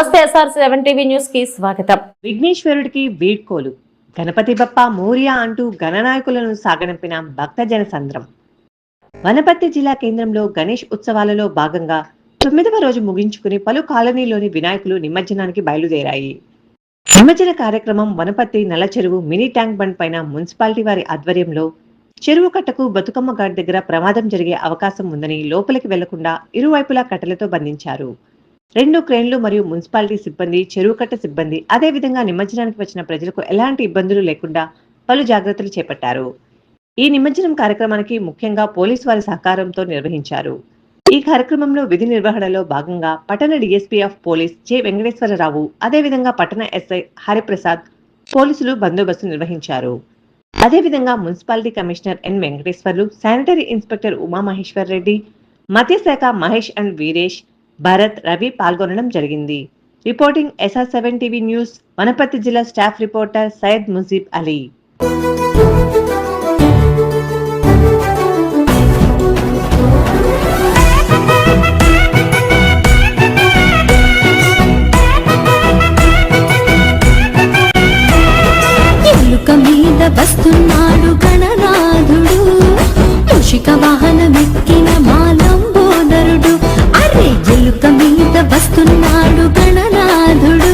నమస్తే SR seven TV న్యూస్కి స్వాగతం. విఘ్నేశ్వరుడికి వీడ్కోలు. గణపతి బప్ప మోరియా అంటూ గణనాయకులను సాగనంపిన భక్తజన సంద్రం. వనపర్తి జిల్లా కేంద్రంలో గణేష్ ఉత్సవాలలో భాగంగా తొమ్మిదవ రోజు ముగించుకుని పలు కాలనీలోని వినాయకులు నిమజ్జనానికి బయలుదేరాయి. నిమజ్జన కార్యక్రమం Wanaparthy Nalla Cheruvu mini tank bund పైన మున్సిపాలిటీ వారి ఆధ్వర్యంలో చెరువు కట్టకు బతుకమ్మ ఘాట్ దగ్గర ప్రమాదం జరిగే అవకాశం ఉందని లోపలికి వెళ్ళకుండా ఇరువైపులా కట్టెలతో బంధించారు. రెండు క్రేన్లు మరియు మున్సిపాలిటీ సిబ్బంది చెరువుకట్ట సిబ్బంది అదేవిధంగా నిమజ్జనానికి వచ్చిన ప్రజలకు ఎలాంటి ఇబ్బందులు లేకుండా పలు జాగ్రత్తలు చేపట్టారు. ఈ నిమజ్జనం కార్యక్రమానికి ముఖ్యంగా పోలీసు వారి సహకారంతో నిర్వహించారు. ఈ కార్యక్రమంలో విధి నిర్వహణలో భాగంగా పట్టణ DSP of police J. Venkateswararao అదేవిధంగా పట్టణ ఎస్ఐ హరిప్రసాద్ పోలీసులు బందోబస్తు నిర్వహించారు. అదేవిధంగా municipality commissioner N. Venkateswarlu sanitary inspector Umamaheshwar Reddy మత్స్యశాఖ మహేష్ అండ్ వీరేష్ భరత్ రవి పాల్గొనడం జరిగింది. Reporting SR seven TV news Wanaparthy జిల్లా స్టాఫ్ రిపోర్టర్ సయ్యద్ ముజీబ్ అలీ. ఎలుక మీద వస్తున్నాడు గణనాథుడు. మూషిక వాహనమెక్కిన మాలంబోదరుడు అరే మీద వస్తున్నాడు గణనాథుడు.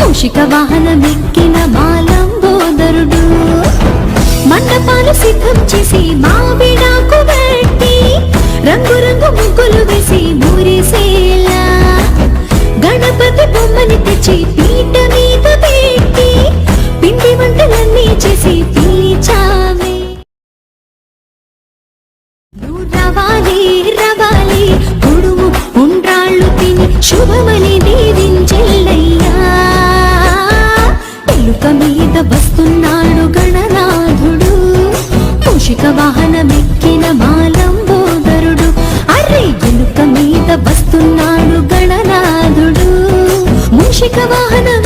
మూషిక వాహనమెక్కిన మాలంబోదరుడు మండపాలు సిద్ధం శుభమని దీవించెల్లయ్యా. ఎలుక మీద వస్తున్నాడు గణనాథుడు. మూషిక వాహనమెక్కిన మాలంబోదరుడు. అరే ఎలుక మీద వస్తున్నాడు గణనాథుడు. మూషిక వాహనం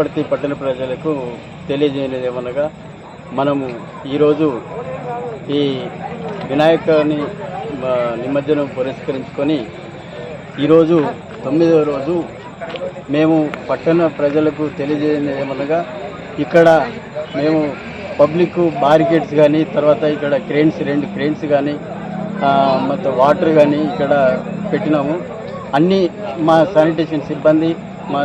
వనపర్తి పట్టణ ప్రజలకు తెలియజేయలేదు ఏమనగా మనము ఈరోజు ఈ వినాయకుని నిమజ్జనం పురస్కరించుకొని ఈరోజు తొమ్మిదవ రోజు మేము పట్టణ ప్రజలకు తెలియజేయలేదు ఇక్కడ మేము పబ్లిక్ బారికేడ్స్ కానీ తర్వాత ఇక్కడ క్రేన్స్ రెండు క్రేన్స్ కానీ మొత్తం వాటర్ కానీ ఇక్కడ పెట్టినాము. అన్నీ మా శానిటేషన్ సిబ్బంది మా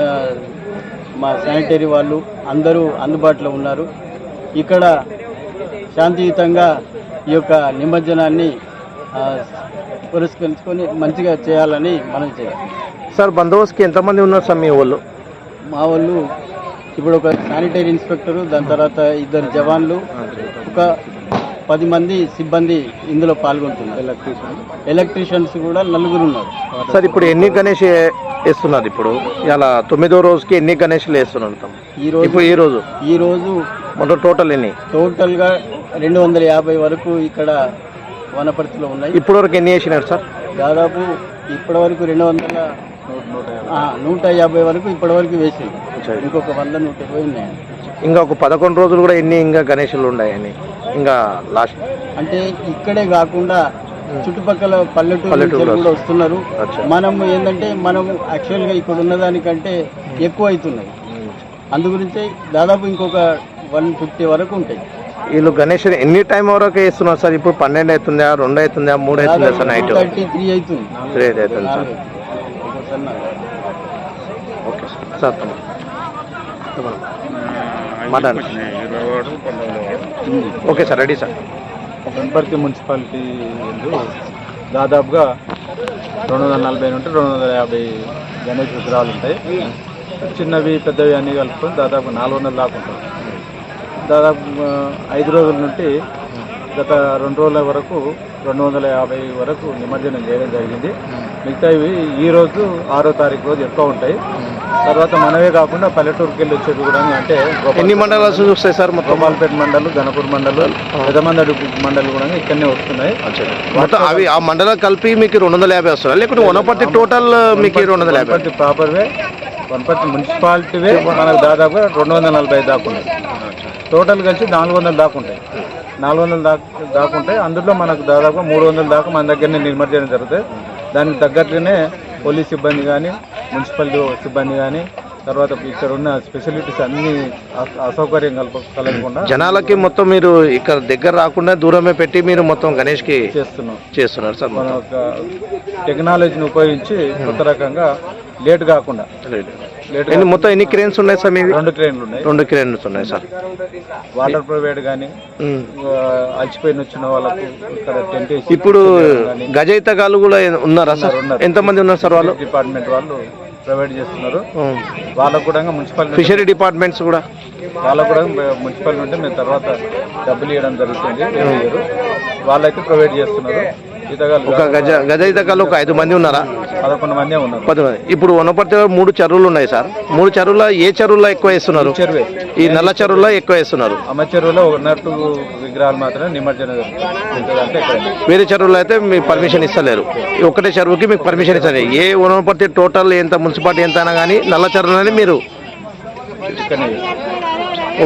మా శానిటరీ వాళ్ళు అందరూ అందుబాటులో ఉన్నారు. ఇక్కడ శాంతియుతంగా ఈ యొక్క నిమజ్జనాన్ని పురస్కరించుకొని మంచిగా చేయాలని మనం చేయాలి. సార్ బందోబస్తుకి ఎంతమంది ఉన్నారు సార్ మీ వాళ్ళు? మా వాళ్ళు ఇప్పుడు ఒక శానిటరీ ఇన్స్పెక్టరు దాని తర్వాత ఇద్దరు జవాన్లు ఒక పది మంది సిబ్బంది ఇందులో పాల్గొంటున్నారు. ఎలక్ట్రీషియన్. ఎలక్ట్రీషియన్స్ కూడా నలుగురు ఉన్నారు. సార్ ఇప్పుడు ఎన్ని గణేష్ వేస్తున్నారు ఇప్పుడు. ఇలా తొమ్మిదో రోజుకి ఎన్ని గణేష్లు వేస్తున్నారు తమ్ముడు? ఈ రోజు ఇప్పుడు ఈ రోజు? ఈ రోజు మొత్తం టోటల్ ఎన్ని? టోటల్గా రెండు వందల యాభై వరకు ఇక్కడ వనపర్తిలో ఉన్నాయి. ఇప్పటి వరకు ఎన్ని వేసినారు సార్? దాదాపు ఇప్పటి వరకు రెండు వందల నూట యాభై వరకు ఇప్పటి వరకు వేసింది. ఇంకొక వంద నూట ఇరవై ఉన్నాయి. ఇంకా ఒక పదకొండు రోజులు కూడా ఎన్ని ఇంకా గణేషులు ఉన్నాయని ఇంకా లాస్ట్. అంటే ఇక్కడే కాకుండా చుట్టుపక్కల పల్లెటూరు నుంచి కూడా వస్తున్నారు. మనం ఏంటంటే మనం యాక్చువల్గా ఇక్కడ ఉన్నదానికంటే ఎక్కువ అవుతున్నాయి. అందు గురించి దాదాపు ఇంకొక వన్ ఫిఫ్టీ వరకు ఉంటాయి. వీళ్ళు గణేష్ ఎన్ని టైం వరకు వేస్తున్నారు సార్? ఇప్పుడు పన్నెండు అవుతుందా రెండు అవుతుందా మూడు అవుతుందా సార్ నైట్? థర్టీ త్రీ అవుతుంది. త్రీ అవుతుంది సార్. Okay sir. మాట్లాడండి. Okay sir ready sir. Wanaparthy municipality దాదాపుగా రెండు వందల నలభై నుండి రెండు వందల యాభై గణేష్ విగ్రహాలు ఉంటాయి. చిన్నవి పెద్దవి అన్నీ కలుపుకొని దాదాపు నాలుగు వందల దాకా ఉంటాయి. దాదాపు ఐదు రోజుల నుండి గత రెండు రోజుల వరకు రెండు వందల యాభై వరకు నిమజ్జనం చేయడం జరిగింది. మిగతావి ఈ రోజు ఆరో తారీఖు రోజు ఎక్కువ ఉంటాయి. తర్వాత మనవే కాకుండా పల్లెటూరుకి వెళ్ళి వచ్చేవి కూడా అంటే ఎన్ని మండలాలు చూస్తాయి సార్ మొత్తం? గోపాల్పేట మండలు గణపూర్ మండలు పెదమందడి మండలు కూడా ఇక్కడనే వస్తున్నాయి. మొత్తం అవి ఆ మండలం కలిపి మీకు రెండు వందల యాభై వస్తారా లేకుంటే వనపర్తి టోటల్ మీకు రెండు వందల యాభై? ప్రాపర్వే వనపర్తి మున్సిపాలిటీవే మనకు దాదాపుగా రెండు వందల నలభై దాకా ఉన్నాయి. టోటల్ కలిసి నాలుగు వందల దాకా ఉంటాయి. నాలుగు వందల దాకా దాకా ఉంటాయి. అందులో మనకు దాదాపు మూడు వందల దాకా మన దగ్గరనే నిమజ్జనం జరుగుతాయి దానికి తగ్గట్లుగానే పోలీస్ సిబ్బంది కానీ మున్సిపాలిటీ సిబ్బంది కానీ తర్వాత ఇక్కడ ఉన్న స్పెషలిటీస్ అన్ని అస- అసౌకర్యం కలప కలగకుండా జనాలకి మొత్తం మీరు ఇక్కడ దగ్గర రాకుండా దూరమే పెట్టి మీరు మొత్తం గణేష్కి చేస్తున్నాం. చేస్తున్నారు సార్ మన టెక్నాలజీని ఉపయోగించి కొత్త రకంగా లేట్ కాకుండా లేట్. ఎన్ని మొత్తం ఎన్ని క్రేన్స్ ఉన్నాయి సార్ మీవి రెండు ట్రైన్లు ఉన్నాయి రెండు క్రేన్స్ ఉన్నాయి సార్ వాటర్ ప్రొవైడ్ కానీ. అలసిపోయిన వచ్చిన వాళ్ళకు ఇక్కడ టెంట్ వేసి ఇప్పుడు గజయితగాళ్ళు కూడా ఉన్నారా సార్. ఎంతమంది ఉన్నారు సార్ వాళ్ళు డిపార్ట్మెంట్ వాళ్ళు ప్రొవైడ్ చేస్తున్నారు. వాళ్ళకు కూడా మున్సిపల్ ఫిషరీ డిపార్ట్మెంట్స్ కూడా వాళ్ళకు కూడా మున్సిపల్ నుండి మేము తర్వాత డబ్బులు ఇవ్వడం జరుగుతుంది. వాళ్ళైతే ప్రొవైడ్ చేస్తున్నారు ఒక గజ గజయితగాళ్ళు ఒక ఐదు మంది ఉన్నారా? పదకొండు మందే ఉన్నారు. పది మంది. ఇప్పుడు వనపర్తిలో మూడు చెరువులు ఉన్నాయి సార్. మూడు చెరువుల్లో ఏ చెరువులో ఎక్కువ వేస్తున్నారు? ఈ నల్ల చెరువులో ఎక్కువ వేస్తున్నారు. అమ్మ చెరువులో ఉన్నట్టు విగ్రహాలు మాత్రమే నిమజ్జనం వేరే చెరువులో అయితే మీకు పర్మిషన్ ఇస్తలేరు. ఈ ఒక్కటే చెరువుకి మీకు పర్మిషన్ ఇస్తారు ఏ వనపర్తి టోటల్ ఎంత మున్సిపాలిటీ ఎంత అయినా కానీ నల్ల చెరువులని మీరు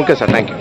ఓకే సార్ థ్యాంక్ యూ